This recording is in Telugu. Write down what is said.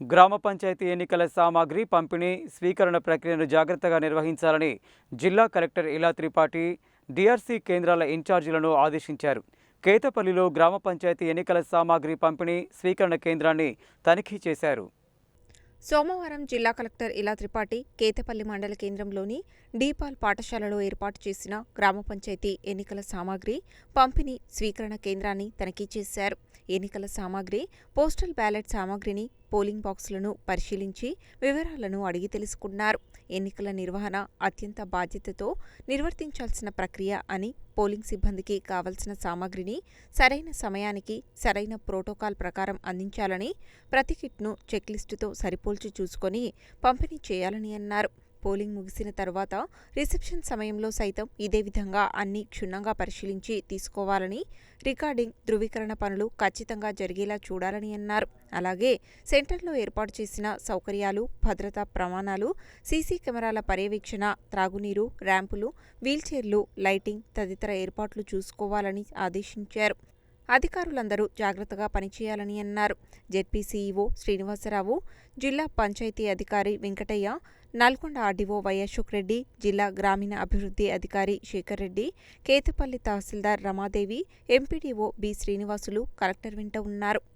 గ్రామ పంచాయతీ ఎన్నికల సామాగ్రి పంపిణీ స్వీకరణ ప్రక్రియను జాగ్రత్తగా నిర్వహించాలని జిల్లా కలెక్టర్ ఇలా త్రిపాఠి డిఆర్సీ కేంద్రాల ఇన్ఛార్జీలను ఆదేశించారు. కేతపల్లిలో గ్రామ పంచాయతీ ఎన్నికల సామాగ్రి పంపిణీ స్వీకరణ కేంద్రాన్ని తనిఖీ చేశారు. సోమవారం జిల్లా కలెక్టర్ ఇలా త్రిపాఠి కేతపల్లి మండల కేంద్రంలోని డీపాల్ పాఠశాలలో ఏర్పాటు చేసిన గ్రామ పంచాయతీ ఎన్నికల సామాగ్రి పంపిణీ స్వీకరణ కేంద్రాన్ని తనిఖీ చేశారు. ఎన్నికల సామాగ్రి పోస్టల్ బ్యాలెట్ సామాగ్రిని పోలింగ్ బాక్సులను పరిశీలించి వివరాలను అడిగి తెలుసుకున్నారు. ఎన్నికల నిర్వహణ అత్యంత బాధ్యతతో నిర్వర్తించాల్సిన ప్రక్రియ అని పోలింగ్ సిబ్బందికి కావలసిన సామాగ్రిని సరైన సమయానికి సరైన ప్రోటోకాల్ ప్రకారం అందించాలని ప్రతి కిట్ను చెక్లిస్టుతో సరిపోల్చి చూసుకొని పంపిణీ చేయాలని అన్నారు. పోలింగ్ ముగిసిన తర్వాత రిసెప్షన్ సమయంలో సైతం ఇదే విధంగా అన్ని క్షుణ్ణంగా పరిశీలించి తీసుకోవాలని రికార్డింగ్ ధృవీకరణ పనులు ఖచ్చితంగా జరిగేలా చూడాలని అన్నారు. అలాగే సెంటర్లో ఏర్పాటు చేసిన సౌకర్యాలు భద్రతా ప్రమాణాలు సీసీ కెమెరాల పర్యవేక్షణ త్రాగునీరు ర్యాంపులు వీల్చైర్లు లైటింగ్ తదితర ఏర్పాట్లు చూసుకోవాలని ఆదేశించారు. అధికారులందరూ జాగ్రత్తగా పనిచేయాలని అన్నారు. జెడ్పీ సీఈఓ శ్రీనివాసరావు జిల్లా పంచాయతీ అధికారి వెంకటయ్య నల్గొండ ఆర్డీఓ వై రెడ్డి జిల్లా గ్రామీణ అభివృద్ధి అధికారి Shekhar Reddy Kethepalli tahsildar Ramadevi MPDO B Srinivasulu collector వెంట ఉన్నారు.